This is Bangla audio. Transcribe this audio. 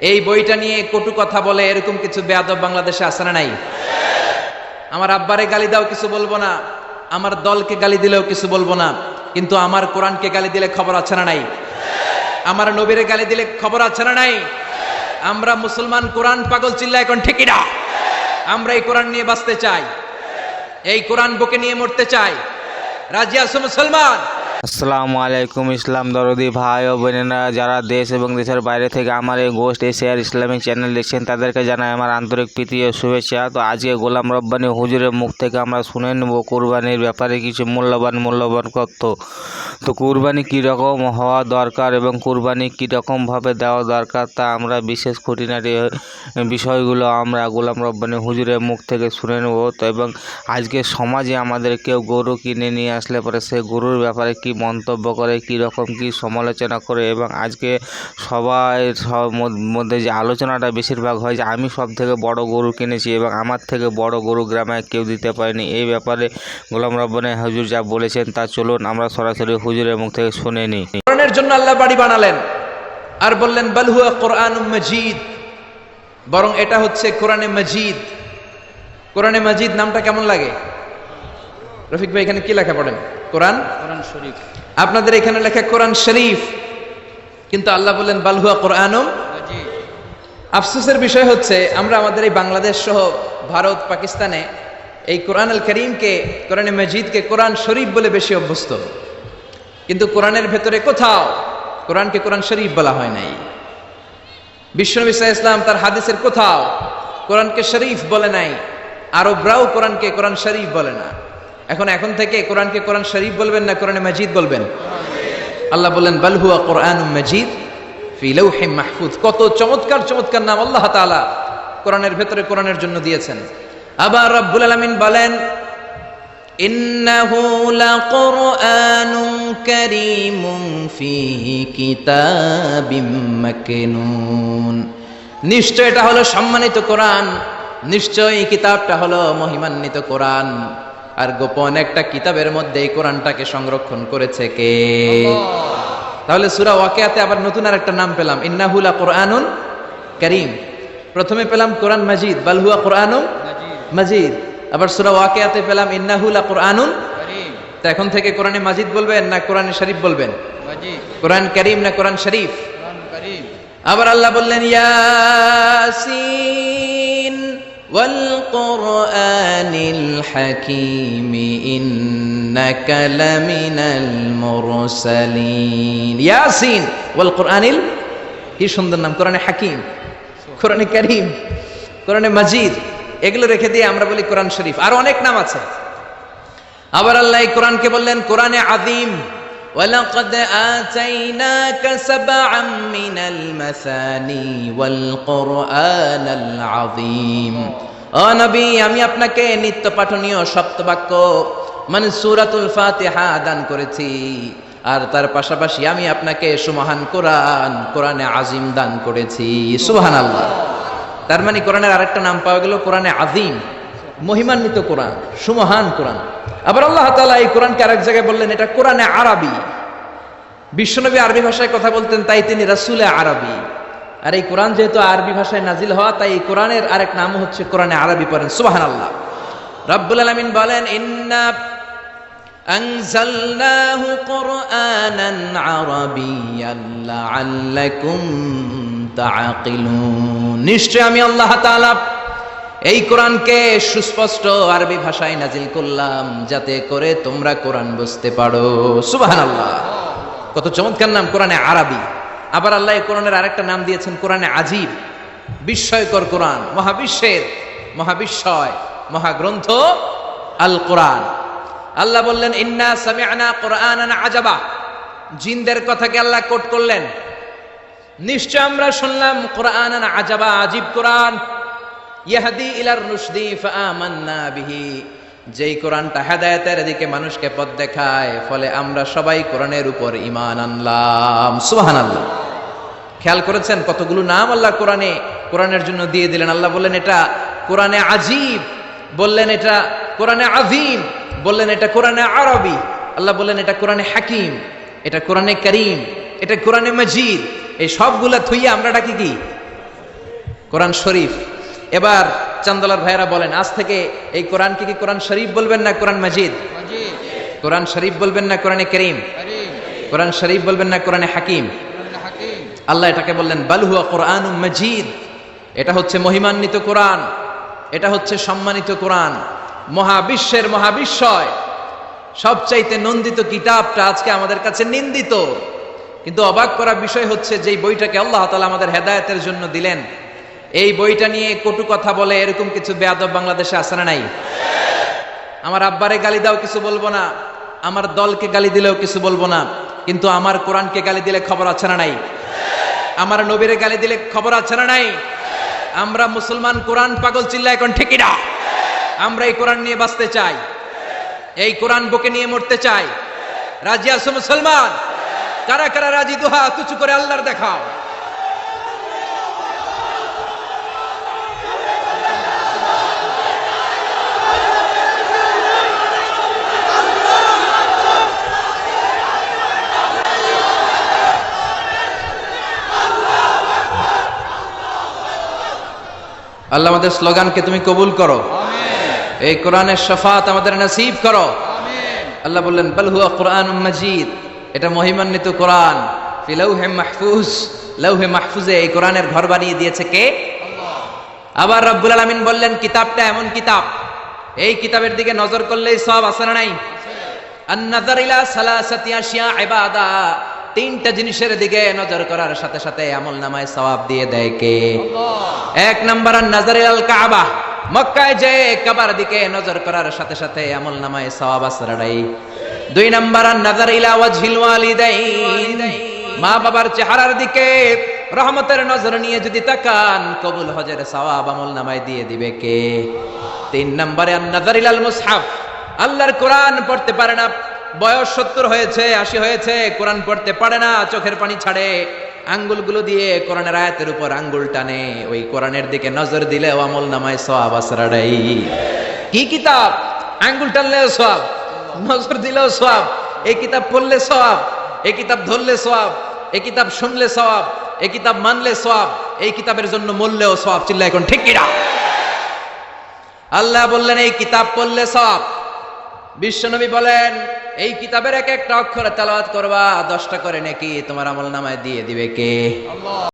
এই বইটা নিয়ে কটু কথা বলে এরকম কিছু বেয়াদব বাংলাদেশে আছে না নাই? আমার আব্বারে গালি দাও কিছু বলব না, আমার দলকে গালি দিলেও কিছু বলব না, কিন্তু আমার কোরআনকে গালি দিলে খবর আছে না নাই? আমার নবীরে গালি দিলে খবর আছে না নাই? আমরা মুসলমান কোরআন পাগল চিল্লা এখন ঠিকই না আমরা এই কোরআন নিয়ে বাঁচতে চাই, এই কোরআন বুকে নিয়ে মরতে চাই। রাজি আছো মুসলমান? আসসালামু আলাইকুম, ইসলাম দরদি ভাই ও বোনেরা। যারা দেশ এবং দেশের বাইরে থেকে আমার এই গোস্ট এশিয়ার ইসলামিক চ্যানেল দেখছেন, তাদেরকে জানাই আমার আন্তরিক প্রীতি ও শুভেচ্ছা। তো আজকে গোলাম রব্বানি হুজুরের মুখ থেকে আমরা শুনে নেব কুরবানির ব্যাপারে কিছু মূল্যবান মূল্যবান তথ্য। তো কুরবানি কীরকম হওয়া দরকার এবং কুরবানি কীরকমভাবে দেওয়া দরকার তা আমরা বিশেষ খুঁটিনাটি বিষয়গুলো আমরা গোলাম রব্বানি হুজুরের মুখ থেকে শুনে নেব। তো এবং আজকে সমাজে আমাদের কেউ গরু কিনে নিয়ে আসলে পরে সে গরুর ব্যাপারে কি মন্তব্য করে কী রকম কী সমালোচনা করে এবং আজকে সবাই সব মধ্যে যে আলোচনাটা বেশিরভাগ হয় যে আমি সব থেকে বড় গরু কিনেছি এবং আমার থেকে বড় গরু গ্রামে কেউ দিতে পারেনি। এই ব্যাপারে গোলাম রব্বানি হুজুর যা বলেছেন তা চলুন আমরা সরাসরি হুজুরের মুখ থেকে শুনে নিই। কোরআনের জন্য আল্লাহ বাড়ি বানালেন আর বললেন বালহুয়া কোরআন মজিদ। বরং এটা হচ্ছে কোরআনে মজিদ। কোরআনে মজিদ নামটা কেমন লাগে? রফিক ভাই এখানে কি লেখা পড়েন? কোরআন? কোরআন শরীফ। আপনাদের এখানে লেখা কোরআন শরীফ। কিন্তু আল্লাহ বললেন বালহুয়া কোরআনুম? জি আফসোসের বিষয় হচ্ছে আমরা আমাদের এই বাংলাদেশ সহ ভারত পাকিস্তানে এই কোরআন আল করিমকে কোরআনে মজিদকে কোরআন শরীফ বলে বেশি অভ্যস্ত। কিন্তু কোরআনের ভেতরে কোথাও কোরআনকে কোরআন শরীফ বলা হয় নাই। বিশ্বনবী ইসলাম তার হাদিসের কোথাও কোরআনকে শরীফ বলে নাই। আরবরাও কোরআনকে কোরআন শরীফ বলে না। এখন এখন থেকে কোরআনকে কোরআন শরীফ বলবেন না কোরআনে মজিদ বলবেন? আল্লাহ বললেন বালহুয়া কোরআন মজিদ মাহফুজ। কত চমৎকার চমৎকার নাম আল্লাহ তাআলা কোরআনের ভেতরে কোরআনের জন্য দিয়েছেন। আবার রব্বুল আলামিন বলেন নিশ্চয় এটা হলো সম্মানিত কোরআন, নিশ্চয় এই কিতাবটা হলো মহিমান্বিত কোরআন। আর গোপন একটা কিতাবের মধ্যে এই কোরআনটাকে সংরক্ষণ করেছে কে? তাহলে সুরা ওয়াকিয়াতে আবার নতুন আর একটা নাম পেলাম। ইন্নাহুলা কোরআনুন করিম। প্রথমে পেলাম কোরআন মাজিদ বালহুয়া কোরআনুন মাজিদ। আবার সুরা ওয়াকিয়াতে পেলাম ইন্নাহুলা কোরআনুন তো এখন থেকে কোরআনে মাজিদ বলবেন না কোরআনে শরীফ বলবেন? কোরআন করিম না কোরআন শরীফ? আবার আল্লাহ বললেন ইয়াসিন والقرآن الحكيم إنك لمن المرسلين ইয়াসিন والقرآن ال কি সুন্দর নাম কোরআনে হাকিম কোরআনে করিম কোরআনে মাজিদ এগুলো রেখে দিয়ে আমরা বলি কোরআন শরীফ আর অনেক নাম আছে আবার আল্লাহ এই কোরআনকে বললেন কোরআনে আদিম ولقد آتيناك سبعا من المثاني والقرآن العظيم ও নবী আমি আপনাকে নিত্য পাঠনীয় সপ্তবাক্য মানে সূরাতুল ফাতিহা দান করেছি আর তার পাশাপাশি আমি আপনাকে সুমহান কোরআন কোরআনে আজিম দান করেছি সুবহানাল্লাহ তার মানে কোরআনের আরেকটা নাম পাওয়া গেল কোরআনে আজিম মহিমান্বিত কোরআন সুমহান কোরআন আবার আল্লাহ তাআলা এই কোরআনকে আরেক জায়গায় বললেন এটা কোরআনে আরবি বিশ্বনবী আরবি ভাষায় কথা বলতেন তাই তিনি রাসূলে আরবি আর এই কোরআন যেহেতু আরবি ভাষায় নাজিল হওয়া তাই এই কোরআনের আরেক নাম হচ্ছে কোরআনে আরবি পড়েন সুবহানাল্লাহ রাব্বুল আলামিন বলেন ইন্না أنزلناه قرآنا عربيا لعلكم تعقلون নিশ্চয় আমি আল্লাহ তাআলা এই কোরআনকে সুস্পষ্ট আরবি ভাষায় নাজিল করলাম যাতে করে তোমরা কোরআন বুঝতে পারো। সুবহানাল্লাহ। কত চমৎকার নাম, কোরআনে আরবি। আবার আল্লাহ কোরআনের আরেকটা নাম দিয়েছেন, কোরআনে আজিব। বিস্ময়কর কোরআন, মহাবিশ্বের মহাবিস্ময় মহাগ্রন্থ আল কোরআন আল্লাহ বললেন, ইন্না সামিআনা কোরআনান আজাবা। জিনদের কথাকে আল্লাহ কোট করলেন। নিশ্চয় আমরা শুনলাম, কোরআনান আজাবা, আজিব কোরআন। ইয়াহদি ইলার রুশদি বিহি। যেই কোরআনটা হেদায়েতের দিকে মানুষকে পথ দেখায়, ফলে আমরা সবাই কোরআনের উপর ঈমান আনলাম। সুবহানাল্লাহ। খেয়াল করেছেন কতগুলো নাম আল্লাহ কোরআনে, কোরআনের জন্য দিয়ে দিলেন। আল্লাহ বললেন, এটা কোরআনে আজিব। বললেন, এটা কোরআনে আজিম বললেন, এটা কোরআনে আরবি। আল্লাহ বললেন, এটা কোরআনে হাকিম। এটা কোরআনে করিম। এটা কোরআনে মজিদ। এই সবগুলা থুইয়া আমরা ডাকি কি? কোরআন শরীফ। এবার চান্দলার ভাইয়েরা বলেন আজ থেকে এই কোরআনকে কি কোরআন শরীফ বলবেন না কোরআন মাজিদ? কোরআন শরীফ বলবেন না কোরআনে করিম। কোরআন শরীফ বলবেন না কোরআনে হাকিম। আল্লাহ এটাকে বললেন বালহুয়া কোরআন মজিদ। এটা হচ্ছে মহিমান্বিত কোরআন। এটা হচ্ছে সম্মানিত কোরআন। মহাবিশ্বের মহাবিশ্বয়। সবচাইতে নন্দিত কিতাবটা আজকে আমাদের কাছে নিন্দিত। কিন্তু অবাক করা বিষয় হচ্ছে যেই বইটাকে আল্লাহ তালা আমাদের হেদায়তের জন্য দিলেন এই বইটা নিয়ে কটু কথা বলে এরকম কিছু বেয়াদব বাংলাদেশে আসে না নাই? আমার আব্বারে গালি দাও কিছু বলব না, আমার দলকে গালি দিলেও কিছু বলব না, কিন্তু আমার কোরআনকে গালি দিলে খবর আছে না নাই? আমার নবীরে গালি দিলে খবর আছে না নাই? আমরা মুসলমান, কোরআন পাগল চিল্লা এখন ঠিকই না আমরা এই কোরআন নিয়ে বাঁচতে চাই। এই কোরআন বুকে নিয়ে মরতে চাই। রাজি আছো মুসলমান? কারা কারা রাজি? দুহা তুচু করে আল্লাহর দেখাও। আল্লাহ আমাদের স্লোগানকে তুমি কবুল করো। এই কোরআনের শফাত আমাদের নসিব করো। আল্লাহ বললেন বল হুয়া কোরআন মাজিদ। এটা মহিমান্বিত কোরআন। ফি লাউহে মাহফুজ। লাউহে মাহফুজে এই কোরআনের ঘর বানিয়ে দিয়েছে কে? আবার রব্বুল আলামিন বললেন কিতাবটা এমন কিতাব। এই কিতাবের দিকে নজর করলেই সব আছে না নাই? আন-নাযার ইলা সালাসাতি আশিয়া ইবাদা। তিনটা জিনিসের দিকে নজর করার সাথে সাথে আমল নামায় সওয়াব দিয়ে দেয় কে? এক নাম্বার নাজার আল কাবা। মক্কায় যে কাবার দিকে নজর করার সাথে সাথে আমল নামায় সওয়াব আসরাডাই দুই নাম্বার নাজার ইলা ওয়াজহিল মা বাবার চেহারার দিকে রহমতের নজর নিয়ে যদি তাকান, কবুল হজের সওয়াব আমল নামায় দিয়ে দিবে কে? তিন নম্বরে নাজার ইলাল মুসহাফ। আল্লাহর কোরআন পড়তে পারে না বয়স সত্তর হয়েছে, আশি হয়েছে, কোরআন পড়তে পারে না, চোখের পানি ছাড়ে। আঙ্গুলগুলো দিয়ে কোরআনের আয়াতের উপর আঙ্গুল টানে। ওই কোরআনের দিকে নজর দিলে আমল নামায় সব আসরাডাই কি কিতাব? আঙ্গুল টানলেও সব নজর দিলেও সব এই কিতাব পড়লে সব এই কিতাব ধরলে সব এই কিতাব শুনলে সব এই কিতাব মানলে সব এই কিতাবের জন্য মরলেও সব চিল্লা এখন ঠিক কিনা? আল্লাহ বললেন, এই কিতাব পড়লে সব বিশ্বনবী বলেন, এই কিতাবের এক একটা অক্ষরে তেলাওয়াত করবা, দশটা করে নাকি তোমার আমল নামায় দিয়ে দিবে কে?